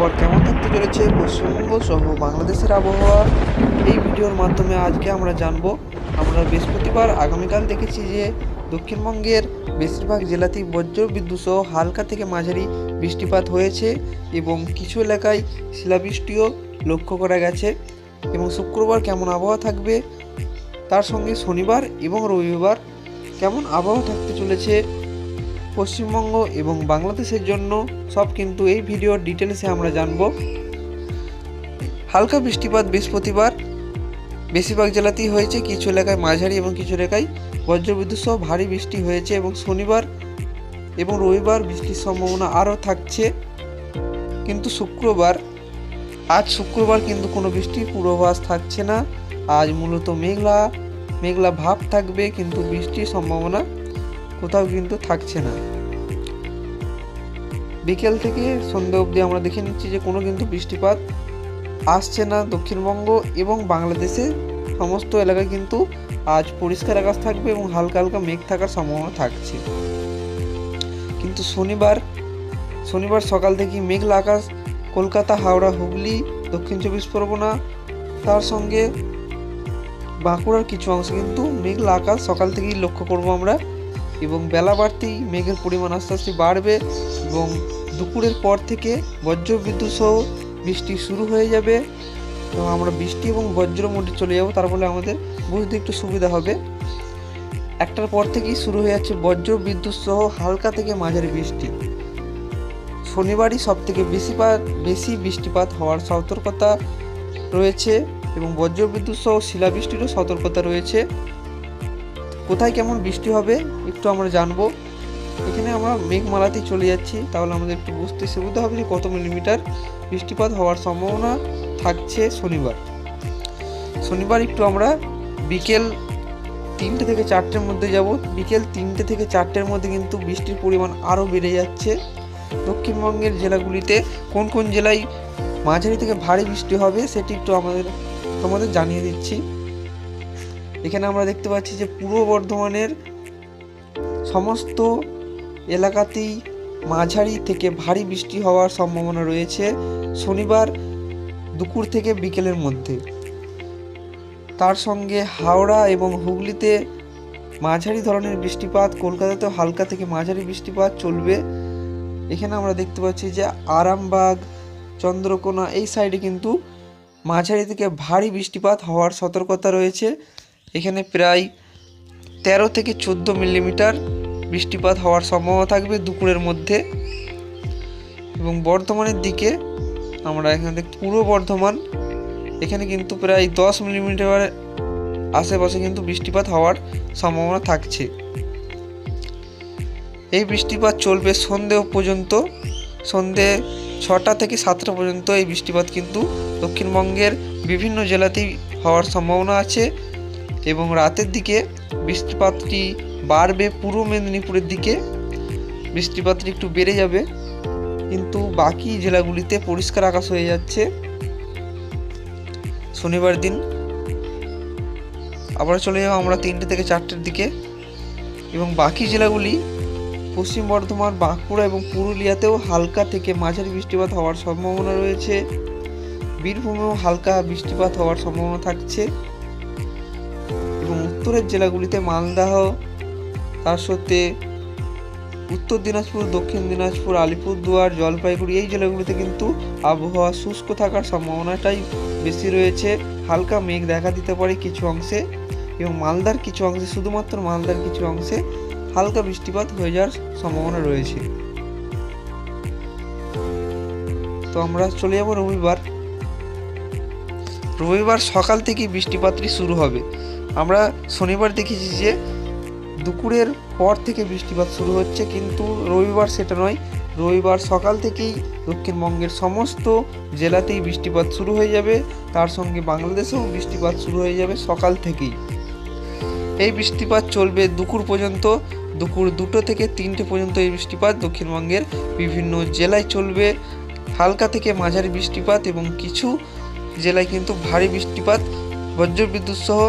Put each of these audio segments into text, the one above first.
শুক্রবার কেমন থাকতে চলেছে, পশ্চিমবঙ্গ সহ বাংলাদেশের আবহাওয়া, এই ভিডিওর মাধ্যমে আজকে আমরা জানব। আমরা বৃহস্পতিবার আগামীকাল দেখেছি যে দক্ষিণবঙ্গের বেশিরভাগ জেলাতেই বজ্র বিদ্যুৎ সহ হালকা থেকে মাঝারি বৃষ্টিপাত হয়েছে এবং কিছু এলাকায় শিলাবৃষ্টিও লক্ষ্য করা গেছে। এবং শুক্রবার কেমন আবহাওয়া থাকবে, তার সঙ্গে শনিবার এবং রবিবার কেমন আবহাওয়া থাকতে চলেছে পশ্চিমবঙ্গ এবং বাংলাদেশের জন্য সব কিন্তু এই ভিডিওর ডিটেলসে আমরা জানব। হালকা বৃষ্টিপাত বৃহস্পতিবার। বেশিরভাগ জেলাতেই হয়েছে কিছু এলাকায় মাঝারি এবং কিছু এলাকায় বজ্রবিদ্যুৎ সহ ভারী বৃষ্টি হয়েছে এবং শনিবার এবং রবিবার বৃষ্টির সম্ভাবনা আরও থাকছে। কিন্তু শুক্রবার, আজ শুক্রবার কিন্তু কোনো বৃষ্টির পূর্বাভাস থাকছে না। আজ মূলত মেঘলা মেঘলা ভাব থাকবে, কিন্তু বৃষ্টির সম্ভাবনা কোথাও কিন্তু থাকছে না। বিকেল থেকে সন্ধ্যা অবধি আমরা দেখে নিচ্ছি যে কোনো কিন্তু বৃষ্টিপাত আসছে না দক্ষিণবঙ্গ এবং বাংলাদেশে। সমস্ত এলাকায় কিন্তু আজ পরিষ্কার আকাশ থাকবে এবং হালকা হালকা মেঘ থাকার সম্ভাবনা থাকছে। কিন্তু শনিবার শনিবার সকাল থেকে মেঘলা আকাশ, কলকাতা, হাওড়া, হুগলি, দক্ষিণ চব্বিশ পরগনা, তার সঙ্গে বাঁকুড়ার কিছু অংশ কিন্তু মেঘলা আকাশ সকাল থেকেই লক্ষ্য করব আমরা। এবং বেলা বাড়তেই মেঘের পরিমাণ আস্তে আস্তে বাড়বে এবং দুপুরের পর থেকে বজ্র বিদ্যুৎ সহ বৃষ্টি শুরু হয়ে যাবে। এবং আমরা বৃষ্টি এবং বজ্র মোডে চলে যাব, তার ফলে আমাদের বুঝতে একটু সুবিধা হবে। একটার পর থেকেই শুরু হয়ে যাচ্ছে বজ্র বিদ্যুৎ সহ হালকা থেকে মাঝারি বৃষ্টি। শনিবারই সব থেকে বেশিপাত বেশি বৃষ্টিপাত হওয়ার সতর্কতা রয়েছে এবং বজ্র বিদ্যুৎ সহ শিলাবৃষ্টিরও সতর্কতা রয়েছে। কোথায় কেমন বৃষ্টি হবে, একটু আমরা জানব। এখানে আমরা মেঘমালাতেই চলে যাচ্ছি, তাহলে আমাদের একটু বুঝতে সুবিধা হবে যে কত মিলিমিটার বৃষ্টিপাত হওয়ার সম্ভাবনা থাকছে শনিবার। শনিবার একটু আমরা বিকেল তিনটে থেকে চারটের মধ্যে যাব। বিকেল তিনটে থেকে চারটের মধ্যে কিন্তু বৃষ্টির পরিমাণ আরও বেড়ে যাচ্ছে। দক্ষিণবঙ্গের জেলাগুলিতে কোন কোন জেলায় মাঝারি থেকে ভারী বৃষ্টি হবে সেটি একটু আমাদের, তোমাদের জানিয়ে দিচ্ছি। এখানে আমরা দেখতে পাচ্ছি যে পূর্ব বর্ধমানের সমস্ত এলাকাতেই মাঝারি থেকে ভারী বৃষ্টি হওয়ার সম্ভাবনা রয়েছে শনিবার দুপুর থেকে বিকেলের মধ্যে। তার সঙ্গে হাওড়া এবং হুগলিতে মাঝারি ধরনের বৃষ্টিপাত কলকাতাতেও হালকা থেকে মাঝারি বৃষ্টিপাত চলবে। এখানে আমরা দেখতে পাচ্ছি যে আরামবাগ, চন্দ্রকোনা এই সাইডে কিন্তু মাঝারি থেকে ভারী বৃষ্টিপাত হওয়ার সতর্কতা রয়েছে। এখানে প্রায় তেরো থেকে চোদ্দ মিলিমিটার বৃষ্টিপাত হওয়ার সম্ভাবনা থাকবে দুপুরের মধ্যে। এবং বর্ধমানের দিকে আমরা এখানে পূর্ব বর্ধমান, এখানে কিন্তু প্রায় দশ মিলিমিটার আশেপাশে কিন্তু বৃষ্টিপাত হওয়ার সম্ভাবনা থাকছে। এই বৃষ্টিপাত চলবে সন্ধে পর্যন্ত, সন্ধে ছটা থেকে সাতটা পর্যন্ত এই বৃষ্টিপাত কিন্তু দক্ষিণবঙ্গের বিভিন্ন জেলাতেই হওয়ার সম্ভাবনা আছে। এবং রাতের দিকে বৃষ্টিপাতটি বাড়বে পূর্ব মেদিনীপুরের দিকে। বৃষ্টিপাতটি একটু বেড়ে যাবে, কিন্তু বাকি জেলাগুলিতে পরিষ্কার আকাশ হয়ে যাচ্ছে। শনিবার দিন আবার চলে যাব আমরা তিনটে থেকে চারটের দিকে। এবং বাকি জেলাগুলি, পশ্চিম বর্ধমান, বাঁকুড়া এবং পুরুলিয়াতেও হালকা থেকে মাঝারি বৃষ্টিপাত হওয়ার সম্ভাবনা রয়েছে। বীরভূমেও হালকা বৃষ্টিপাত হওয়ার সম্ভাবনা থাকছে। উত্তরের জেলাগুলিতে মালদাহ, তার সত্ত্বে উত্তর দিনাজপুর, দক্ষিণ দিনাজপুর, আলিপুরদুয়ার, জলপাইগুড়ি, এই জেলাগুলিতে কিন্তু আবহাওয়া শুষ্ক থাকার সম্ভাবনাটাই বেশি রয়েছে। হালকা মেঘ দেখা দিতে পারে কিছু অংশে এবং মালদার কিছু অংশে, শুধুমাত্র মালদার কিছু অংশে হালকা বৃষ্টিপাত হয়ে যাওয়ার সম্ভাবনা রয়েছে। তো আমরা চলে যাব রবিবার। রবিবার সকাল থেকেই বৃষ্টিপাতটি শুরু হবে। আমরা শনিবার দেখেছি যে দুপুরের পর থেকে বৃষ্টিপাত শুরু হচ্ছে, কিন্তু রবিবার সেটা নয়। রবিবার সকাল থেকেই দক্ষিণবঙ্গের সমস্ত জেলাতেই বৃষ্টিপাত শুরু হয়ে যাবে। তার সঙ্গে বাংলাদেশেও বৃষ্টিপাত শুরু হয়ে যাবে সকাল থেকেই। এই বৃষ্টিপাত চলবে দুপুর পর্যন্ত। দুপুর দুটো থেকে তিনটে পর্যন্ত এই বৃষ্টিপাত দক্ষিণবঙ্গের বিভিন্ন জেলায় চলবে। হালকা থেকে মাঝারি বৃষ্টিপাত এবং কিছু জেলায় কিন্তু ভারী বৃষ্টিপাত, বজ্রবিদ্যুৎ সহ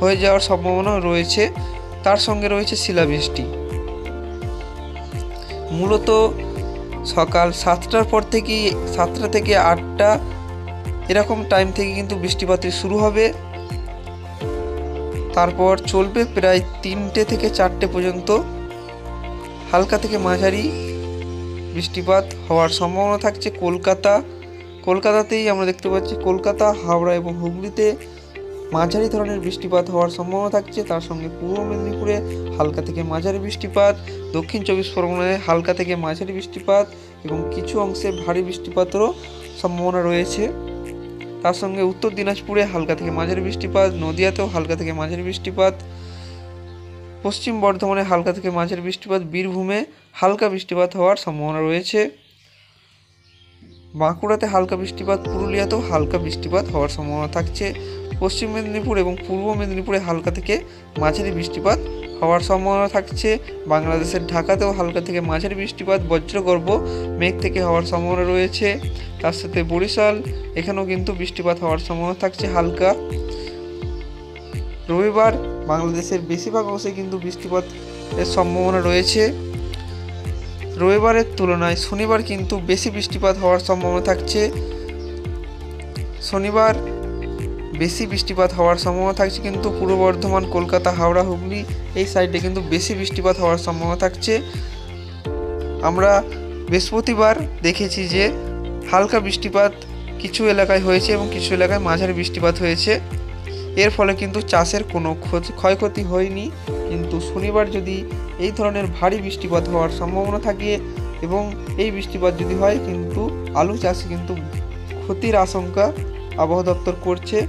হয়ে যাওয়ার সম্ভাবনা রয়েছে। তার সঙ্গে রয়েছে শিলাবৃষ্টি। মূলত সকাল সাতটার পর থেকে, সাতটা থেকে আটটা এরকম টাইম থেকে কিন্তু বৃষ্টিপাতের শুরু হবে। তারপর চলবে প্রায় তিনটে থেকে চারটে পর্যন্ত। হালকা থেকে মাঝারি বৃষ্টিপাত হওয়ার সম্ভাবনা থাকছে কলকাতা কলকাতাতেই আমরা দেখতে পাচ্ছি কলকাতা, হাওড়া এবং হুগলিতে মাঝারি ধরনের বৃষ্টিপাত হওয়ার সম্ভাবনা থাকছে। তার সঙ্গে পূর্ব মেদিনীপুরে হালকা থেকে মাঝারি বৃষ্টিপাত, দক্ষিণ চব্বিশ পরগনায় হালকা থেকে মাঝারি বৃষ্টিপাত এবং কিছু অংশে ভারী বৃষ্টিপাতেরও সম্ভাবনা রয়েছে। তার সঙ্গে উত্তর দিনাজপুরে হালকা থেকে মাঝারি বৃষ্টিপাত, নদিয়াতেও হালকা থেকে মাঝারি বৃষ্টিপাত, পশ্চিম বর্ধমানে হালকা থেকে মাঝারি বৃষ্টিপাত, বীরভূমে হালকা বৃষ্টিপাত হওয়ার সম্ভাবনা রয়েছে। বাঁকুড়াতে হালকা বৃষ্টিপাত, পুরুলিয়াতেও হালকা বৃষ্টিপাত হওয়ার সম্ভাবনা থাকছে। পশ্চিম মেদিনীপুর এবং পূর্ব মেদিনীপুরে হালকা থেকে মাঝারি বৃষ্টিপাত হওয়ার সম্ভাবনা থাকছে। বাংলাদেশের ঢাকাতেও হালকা থেকে মাঝারি বৃষ্টিপাত, বজ্রগর্ভ মেঘ থেকে হওয়ার সম্ভাবনা রয়েছে। তার সাথে বরিশাল, এখানেও কিন্তু বৃষ্টিপাত হওয়ার সম্ভাবনা থাকছে হালকা। রবিবার বাংলাদেশের বেশিরভাগ অংশে কিন্তু বৃষ্টিপাতের সম্ভাবনা রয়েছে। রবিবারের তুলনায় শনিবার কিন্তু বেশি বৃষ্টিপাত হওয়ার সম্ভাবনা থাকছে। শনিবার বেশি বৃষ্টিপাত হওয়ার সম্ভাবনা থাকছে কিন্তু পূর্ব বর্ধমান, কলকাতা, হাওড়া, হুগলি এই সাইডে কিন্তু বেশি বৃষ্টিপাত হওয়ার সম্ভাবনা থাকছে। আমরা বৃহস্পতিবার দেখেছি যে হালকা বৃষ্টিপাত কিছু এলাকায় হয়েছে এবং কিছু এলাকায় মাঝারি বৃষ্টিপাত হয়েছে। এর ফলে কিন্তু চাষের কোনো ক্ষয়ক্ষতি হয়নি। কিন্তু শনিবার যদি এই ধরনের ভারী বৃষ্টিপাত হওয়ার সম্ভাবনা থাকে এবং এই বৃষ্টিপাত যদি হয় কিন্তু আলু চাষে কিন্তু ক্ষতির আশঙ্কা আবহাওয়া দপ্তর করছে।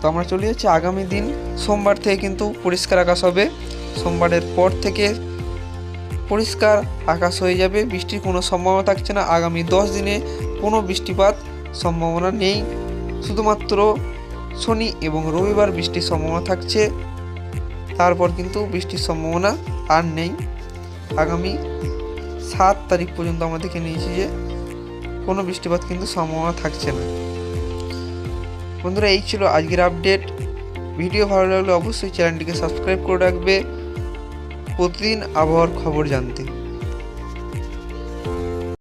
তো আমরা চলে যাচ্ছি আগামী দিন। সোমবার থেকে কিন্তু পরিষ্কার আকাশ হবে। সোমবারের পর থেকে পরিষ্কার আকাশ হয়ে যাবে। বৃষ্টির কোনো সম্ভাবনা থাকছে না। আগামী দশ দিনে কোনো বৃষ্টিপাত সম্ভাবনা নেই। শুধুমাত্র শনি এবং রবিবার বৃষ্টির সম্ভাবনা থাকছে। তারপর কিন্তু বৃষ্টির সম্ভাবনা আর নেই। আগামী সাত তারিখ পর্যন্ত আমরা দেখে নিয়েছি যে কোনো বৃষ্টিপাত কিন্তু সম্ভাবনা থাকছে না। বন্ধুরা, এই ছিল আজকের আপডেট। ভিডিও ভালো লাগলে অবশ্যই চ্যানেলটিকে সাবস্ক্রাইব করে রাখবে। প্রতিদিন আবহাওয়ার খবর জানতে।